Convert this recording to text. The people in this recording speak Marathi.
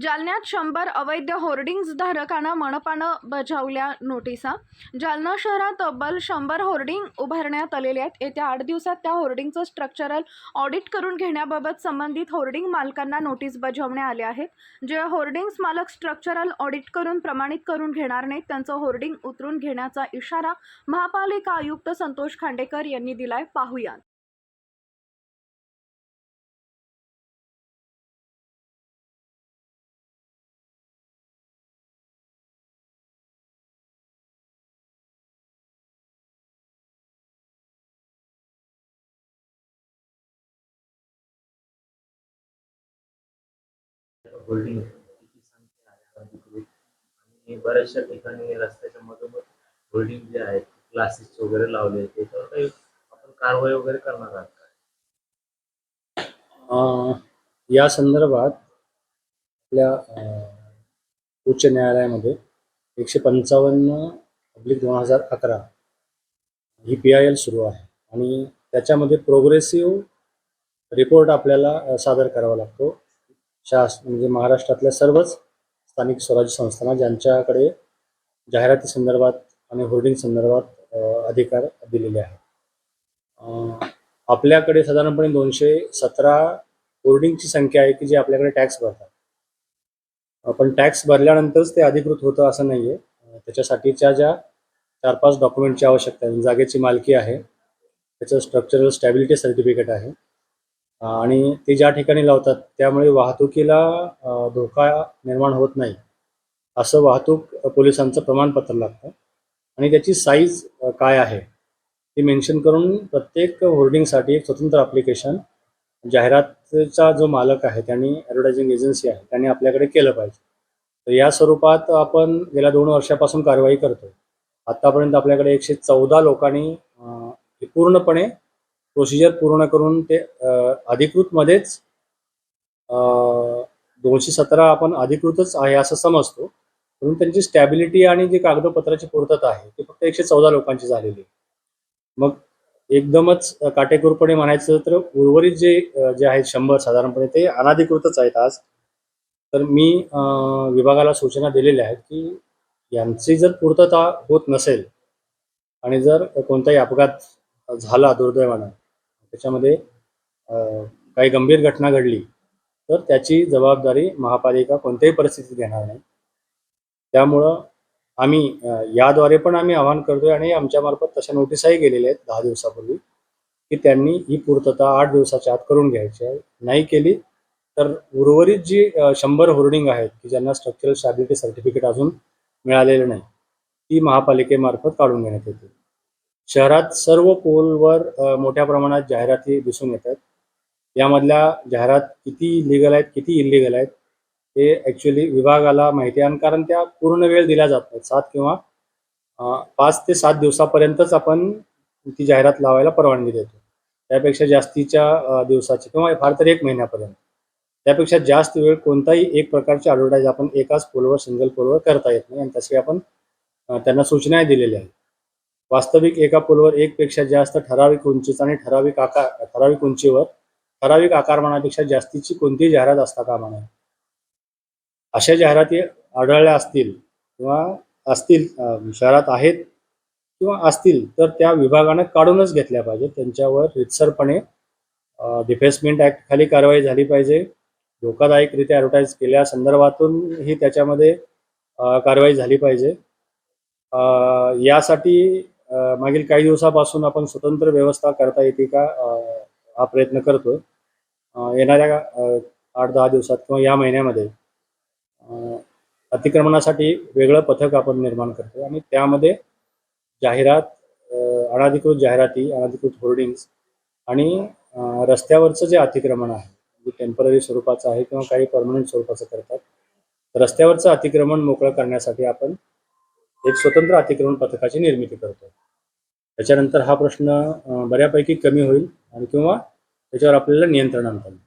जालन्यात शंभर अवैध होर्डिंग्ज धारकांना मनपानं बजावल्या नोटिसा. जालना शहरात तब्बल शंभर होर्डिंग उभारण्यात आलेले आहेत. येत्या आठ दिवसात त्या होर्डिंगचं स्ट्रक्चरल ऑडिट करून घेण्याबाबत संबंधित होर्डिंग मालकांना नोटीस बजावण्यात आल्या आहेत. जे होर्डिंग्स मालक स्ट्रक्चरल ऑडिट करून प्रमाणित करून घेणार नाहीत त्यांचं होर्डिंग उतरून घेण्याचा इशारा महापालिका आयुक्त संतोष खांडेकर यांनी दिलाय. पाहूयात. होल्डिंग किती संख्या आहे आणि बऱ्याचशा ठिकाणी रस्त्याच्या मधोमध होल्डिंग जे आहेत क्लासेस वगैरे लावले आहेत त्याच्यावर काही आपण कारवाई वगैरे करणार आहात का? या संदर्भात आपल्या उच्च न्यायालयामध्ये एकशे पंचावन्न पब्लिक दोन हजार अकरा ही पी आय एल सुरू आहे. आणि त्याच्यामध्ये प्रोग्रेसिव्ह रिपोर्ट आपल्याला सादर करावा लागतो. शास म्हणजे महाराष्ट्रातल्या सर्वच स्थानिक स्वराज्य संस्थांना ज्यांच्याकडे जाहिराती संदर्भात आणि होर्डिंग संदर्भात अधिकार दिलेले आहेत. आपल्याकडे साधारणपणे दोनशे सतरा होर्डिंगची संख्या आहे की जे आपल्याकडे टॅक्स भरतात. पण टॅक्स भरल्यानंतरच ते अधिकृत होतं असं नाही आहे त्याच्यासाठीच्या ज्या चार पाच डॉक्युमेंटची आवश्यकता आहे जागेची मालकी आहे त्याचं स्ट्रक्चरल स्टॅबिलिटी सर्टिफिकेट आहे आणि ते ज्या ठिकाणी लावतात त्यामुळे वाहतुकीला धोका निर्माण होत नाही. असं वाहतूक पोलिसांचं प्रमाणपत्र लागतं. आणि त्याची साईज काय आहे? ती मेन्शन करून प्रत्येक होर्डिंगसाठी एक स्वतंत्र ॲप्लिकेशन जाहिरातीचा जो मालक आहे त्यांनी ॲडव्हर्टायझिंग एजन्सी आहे त्यांनी आपल्याकडे केलं पाहिजे. तर या स्वरूपात आपण गेल्या दोन वर्षापासून कारवाई करतो आत्तापर्यंत आपल्याकडे एकशे चौदा लोकांनी पूर्णपणे प्रोसिजर पूर्ण करून ते अधिकृतमध्येच दोनशे सतरा आपण अधिकृतच आहे असं समजतो. म्हणून त्यांची स्टॅबिलिटी आणि जी कागदपत्राची पूर्तता आहे ती फक्त एकशे चौदा लोकांची झालेली आहे. मग एकदमच काटेकोरपणे म्हणायचं तर उर्वरित जे जे आहेत शंभर साधारणपणे ते अनाधिकृतच आहेत आज. तर मी विभागाला सूचना दिलेल्या आहेत की यांची जर पूर्तता होत नसेल आणि जर कोणताही अपघात झाला दुर्दैवानं. त्याच्यामध्ये काही गंभीर घटना घडली तर त्याची जबाबदारी महापालिका कोणत्याही परिस्थितीत घेणार नाही. त्यामुळं आम्ही याद्वारे पण आम्ही आवाहन करतोय आणि आमच्यामार्फत तशा नोटिसाही गेलेल्या आहेत दहा दिवसापूर्वी की त्यांनी ही पूर्तता आठ दिवसाच्या आत करून घ्यायची आहे. नाही केली तर उर्वरित जी शंभर होर्डिंग आहेत की ज्यांना स्ट्रक्चरल स्टॅबिलिटी सर्टिफिकेट अजून मिळालेलं नाही ती महापालिकेमार्फत काढून घेण्यात येते शहरात सर्व पोलवर मोठ्या प्रमाणात जाहिराती दिसून येतात. यामधल्या जाहिरात किती लिगल आहेत किती इलिगल आहेत हे ॲक्च्युली विभागाला माहिती आहे. आणि कारण त्या पूर्ण वेळ दिल्या जात नाहीत. सात किंवा पाच ते सात दिवसापर्यंतच आपण ती जाहिरात लावायला परवानगी देतो. त्यापेक्षा जास्तीच्या दिवसाची किंवा फार तर एक महिन्यापर्यंत. त्यापेक्षा जास्त वेळ कोणताही एक प्रकारची ॲडव्हर्टाईज आपण एकाच पोलवर सिंगल पोलवर करता येत नाही. आणि तसे आपण त्यांना सूचनाही दिलेल्या आहेत वास्तविक एका पोलवर एकपेक्षा जास्त ठराविक उंचीचा आणि ठराविक आकार ठराविक उंचीवर ठराविक आकारमानापेक्षा जास्तीची कोणतीही जाहिरात असता कामा नये. अशा जाहिराती आढळल्या असतील किंवा असतील शहरात आहेत किंवा असतील तर त्या विभागानं काढूनच घेतल्या पाहिजे त्यांच्यावर रितसरपणे डिफेसमेंट ॲक्ट खाली कारवाई झाली पाहिजे. धोकादायकरित्या ॲडव्हर्टाईज केल्या संदर्भातून ही त्याच्यामध्ये कारवाई झाली पाहिजे. यासाठी मागील काही दिवसापासून आपण स्वतंत्र व्यवस्था करता येते का? हा प्रयत्न करतो येणाऱ्या आठ दहा दिवसात किंवा या महिन्यामध्ये अतिक्रमणासाठी वेगळं पथक आपण निर्माण करतो आणि त्यामध्ये जाहिरात अनाधिकृत जाहिराती अनधिकृत होर्डिंग्स आणि रस्त्यावरचं जे अतिक्रमण आहे जे टेंपररी स्वरूपाचं आहे किंवा काही परमनंट स्वरूपाचं करतात रस्त्यावरचं अतिक्रमण मोकळं करण्यासाठी आपण एक स्वतंत्र अतिक्रमण पथकाची निर्मिती करतो. त्याच्यानंतर हा प्रश्न बऱ्यापैकी कमी होईल आणि किंवा त्याच्यावर आपल्याला नियंत्रण आणता येईल.